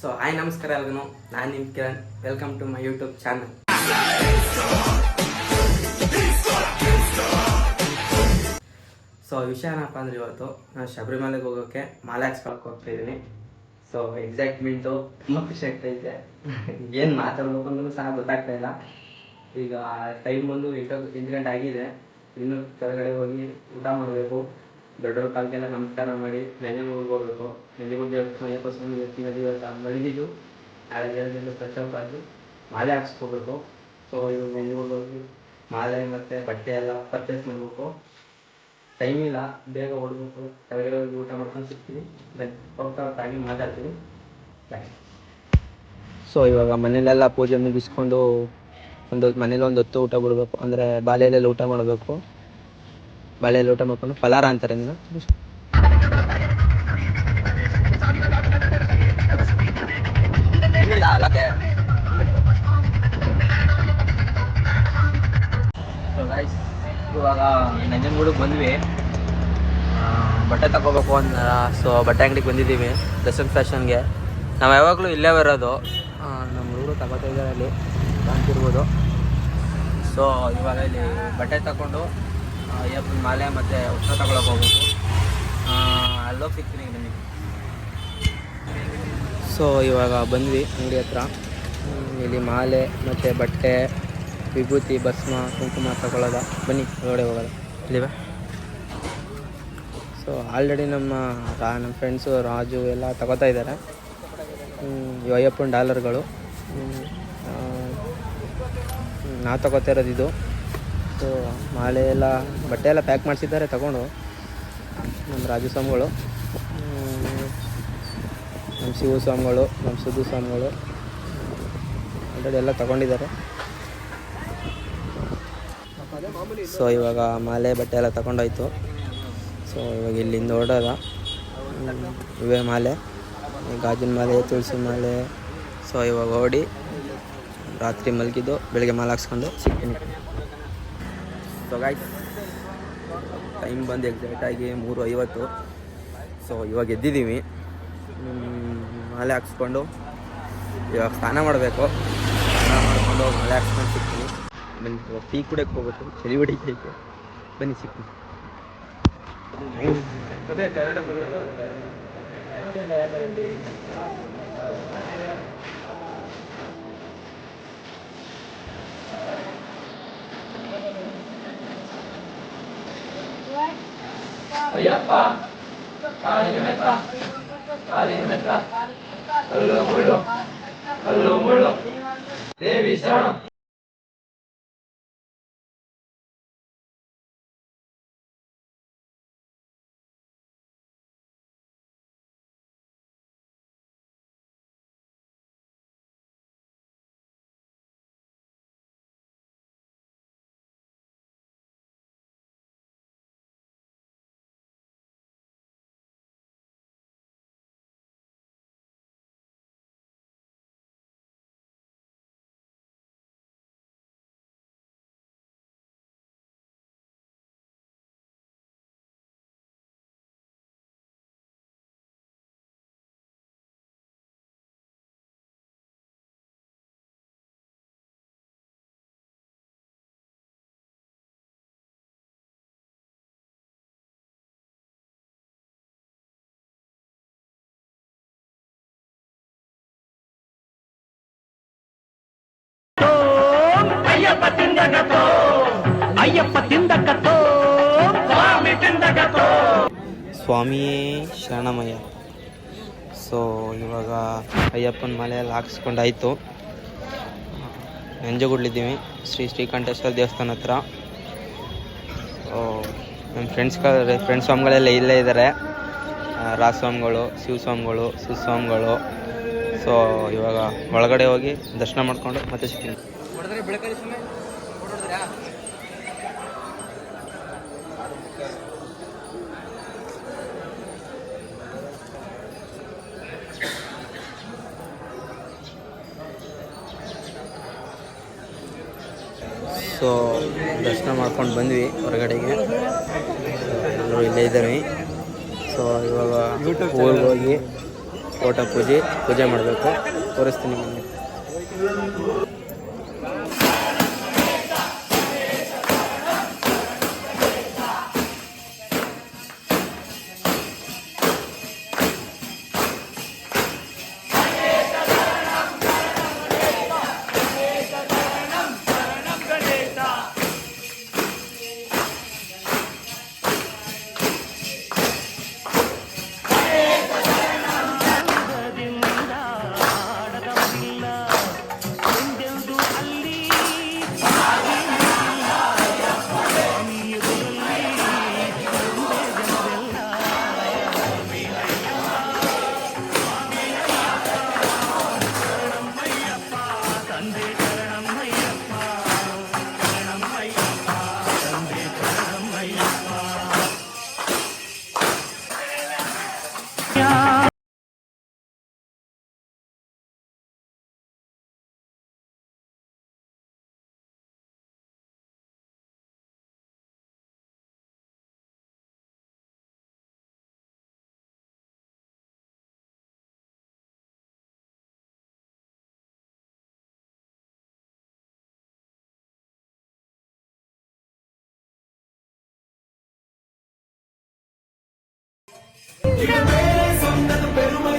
So hi ನಮಸ್ಕಾರ ಎಲ್ಗೂ ನಾನು ನಿಮ್ಮ Kiran. Welcome to my YouTube channel so ವಿಷಯ ಏನಪ್ಪ ಅಂದ್ರೆ ಇವತ್ತು ನಾನು ಶಬರಿಮಲೆಗೆ ಹೋಗೋಕ್ಕೆ ಮಾಲೆ ಹಾಕ್ಸ್ಕೊಳಕ್ಕೆ ಹೋಗ್ತಾ ಇದ್ದೀನಿ ಸೊ ಎಕ್ಸೈಟ್ಮೆಂಟು ತುಂಬ ಖುಷಿ ಆಗ್ತಾ ಇದೆ. ಏನು ಮಾತಾಡ್ಬೇಕು ಅಂದ್ರೂ ಸಹ ಗೊತ್ತಾಗ್ತಾ ಇಲ್ಲ. ಈಗ ಟೈಮ್ ಬಂದು ಎಂಟು ಎಂಟು ಗಂಟೆ ಆಗಿದೆ. ಇನ್ನೂ ಕೆಳಗಡೆ ಹೋಗಿ ಊಟ ಮಾಡಬೇಕು. ದೊಡ್ಡವ್ರ ಕಾಲಕ್ಕೆಲ್ಲ ನಮಸ್ಕಾರ ಮಾಡಿ, ನೆನೆ ಮುಗಿಬೋಗಬೇಕು ನೆನೆ ಅಯ್ಯಪ್ಪ ಸ್ವಾಮಿ ಎತ್ತಿ ನದಿ ಇವತ್ತು ಬೆಳಗಿದ್ದು ನಾಳೆ ಏಳದಿಂದ ಫ್ರೆಶ್ ಅಪ್ ಆಗಿ ಮಾಲೆ ಹಾಕ್ಸ್ಕೋಬೇಕು. ಸೊ ಇವಾಗ ನೆನೆ ಹೋಗಿ ಮಾಲೆ ಮತ್ತು ಬಟ್ಟೆ ಎಲ್ಲ ಪರ್ಚೇಸ್ ಮಾಡಬೇಕು. ಟೈಮ್ ಇಲ್ಲ, ಬೇಗ ಹೊಡ್ಬೇಕು. ಕೆಳಗಡೆ ಹೋಗಿ ಊಟ ಮಾಡ್ಕೊಂಡು ಸಿಗ್ತೀನಿ. ಹೋಗ್ತಾ ಹೋಗ್ತಾಗಿ ಮಾತಾಡ್ತೀನಿ. ಸೊ ಇವಾಗ ಮನೇಲೆಲ್ಲ ಪೂಜೆ ಮುಗಿಸ್ಕೊಂಡು ಒಂದು ಮನೇಲಿ ಒಂದು ಹೊತ್ತು ಊಟ ಬಿಡಬೇಕು ಅಂದರೆ ಬಾಲ್ಯದಲ್ಲಿ ಊಟ ಮಾಡಬೇಕು. ಬಾಳೆಯಲ್ಲಿ ಲೋಟ ಮಾಡ್ಕೊಂಡು ಫಲಾರ ಅಂತಾರೆ ಇವಾಗ ನಂಜನಗೂಡಿಗೆ ಬಂದ್ವಿ. ಬಟ್ಟೆ ತಗೋಬೇಕು ಅಂತ ಸೊ ಬಟ್ಟೆ ಅಂಗಡಿಗೆ ಬಂದಿದ್ದೀವಿ, ದಸನ್ ಫ್ಯಾಷನ್ಗೆ. ನಾವು ಯಾವಾಗಲೂ ಇಲ್ಲೇ ಬರೋದು ನಮ್ಮ ಹುಡುಗರು ತಗೋತಾ ಇದ್ದಾರೆ ಅಲ್ಲಿ, ಕಾಣ್ತಿರ್ಬೋದು. ಸೊ ಇವಾಗ ಇಲ್ಲಿ ಬಟ್ಟೆ ತಗೊಂಡು ಅಯ್ಯಪ್ಪನ ಮಾಲೆ ಮತ್ತು ಉತ್ಸವ ತಗೊಳಕ್ಕೆ ಹೋಗ್ಬೇಕು ಅಲ್ಲೋಗಿ ಸಿಗ್ತೀನಿ ನಿಮಗೆ. ಸೊ ಇವಾಗ ಬಂದ್ವಿ ಅಂಗಡಿ ಹತ್ರ. ಇಲ್ಲಿ ಮಾಲೆ ಮತ್ತು ಬಟ್ಟೆ ವಿಭೂತಿ ಭಸ್ಮ ಕುಂಕುಮ ತಗೊಳ್ಳೋದ ಬನ್ನಿ ಒಳಗಡೆ ಹೋಗೋದ ಇಲ್ಲಿವೆ. ಸೊ ಆಲ್ರೆಡಿ ನಮ್ಮ ರಾ ನಮ್ಮ ಫ್ರೆಂಡ್ಸು ರಾಜು ಎಲ್ಲ ತಗೋತಾ ಇದ್ದಾರೆ. ಅಯ್ಯಪ್ಪನ ಡಾಲರ್ಗಳು. ನಾ ತಗೋತಾ ಇರೋದು ಇದು ಸೊ ಮಾಲೆ ಎಲ್ಲ, ಬಟ್ಟೆ ಎಲ್ಲ ಪ್ಯಾಕ್ ಮಾಡಿಸಿದ್ದಾರೆ, ತಗೊಂಡು ನಮ್ಮ ರಾಜು ಸ್ವಾಮಿಗಳು. ನಮ್ಮ ಶಿವ ಸ್ವಾಮಿಗಳು ನಮ್ಮ ಸುದ್ದು ಸ್ವಾಮಿಗಳು. ಆಲ್ರೆಡಿ ಎಲ್ಲ ತಗೊಂಡಿದ್ದಾರೆ. ಸೊ ಇವಾಗ ಮಾಲೆ, ಬಟ್ಟೆ ಎಲ್ಲ ತಗೊಂಡೋಯ್ತು. ಸೊ ಇವಾಗ ಇಲ್ಲಿಂದ ಹೊರಡೋದ. ಇವೆ ಮಾಲೆ. ಗಾಜಿನ ಮಾಲೆ, ತುಳಸಿ ಮಾಲೆ. ಸೊ ಇವಾಗ ಓಡಿ ರಾತ್ರಿ ಮಲಗಿದ್ದು, ಬೆಳಗ್ಗೆ ಮಾಲೆ ಹಾಕ್ಸ್ಕೊಂಡು ಸಿಗ್ತೀನಿ. ಸೊ ಗಾಯ್ಸ್ ಟೈಮ್ ಬಂದು ಎಕ್ಸಾಕ್ಟಾಗಿ ಮೂರು ಐವತ್ತು ಸೊ ಇವಾಗ ಎದ್ದಿದ್ದೀವಿ. ಮಾಲೆ ಹಾಕ್ಸ್ಕೊಂಡು ಇವಾಗ ಸ್ನಾನ ಮಾಡಬೇಕು. ಸ್ನಾನ ಮಾಡಿಕೊಂಡು ಮಾಲೆ ಹಾಕ್ಸ್ಕೊಂಡು ಸಿಗ್ತೀನಿ. ಬನ್ನಿ, ಇವಾಗ ಟೀ ಕುಡಿಯೋಕ್ಕೆ ಹೋಗ್ಬೇಕು. ಚಳಿ ಹೊಡಿತೈತೆ ಬನ್ನಿ, ಸಿಗ್ತೀನಿ. ஐயப்பா காளிக்கு மெத்தா காளிக்கு மெத்தா கல்லு முள்ளும் கல்லு முள்ளும். தேவி சரணம். ಅಯ್ಯಪ್ಪ ಸ್ವಾಮಿ ತಿಂದಗತೋ ಸ್ವಾಮಿಯೇ ಶರಣಮಯ್ಯ. ಸೊ ಇವಾಗ ಅಯ್ಯಪ್ಪನ ಮಲೆಯಲ್ಲಿ ಹಾಕ್ಸ್ಕೊಂಡಾಯಿತು. ನಂಜಗುಡ್ಲಿದ್ದೀವಿ ಶ್ರೀ ಶ್ರೀಕಂಠೇಶ್ವರ ದೇವಸ್ಥಾನ ಹತ್ರ. ನಮ್ಮ ಫ್ರೆಂಡ್ಸ್ಗಳ ಫ್ರೆಂಡ್ಸ್ ಸ್ವಾಮಿಗಳೆಲ್ಲ ಇಲ್ಲೇ ಇದ್ದಾರೆ. ರಾಸ್ವಾಮಿಗಳು ಶಿವಸ್ವಾಮಿಗಳು, ಸುಸ್ವಾಮಿಗಳು. ಸೊ ಇವಾಗ ಒಳಗಡೆ ಹೋಗಿ ದರ್ಶನ ಮಾಡಿಕೊಂಡು ಮತ್ತೆ ಸಿಗ್ತೀನಿ. ಸೊ, ದರ್ಶನ ಮಾಡ್ಕೊಂಡು ಬಂದ್ವಿ ಹೊರಗಡೆಗೆ. ಎಲ್ಲರೂ ಇಲ್ಲೇ ಇದ್ದೀವಿ ಸೊ, ಇವಾಗ ಊರಿಗೆ ಹೋಗಿ ಓಟ ಪೂಜೆ ಪೂಜೆ ಮಾಡಬೇಕು. ತೋರಿಸ್ತೀನಿ ಬನ್ನಿ பெருமை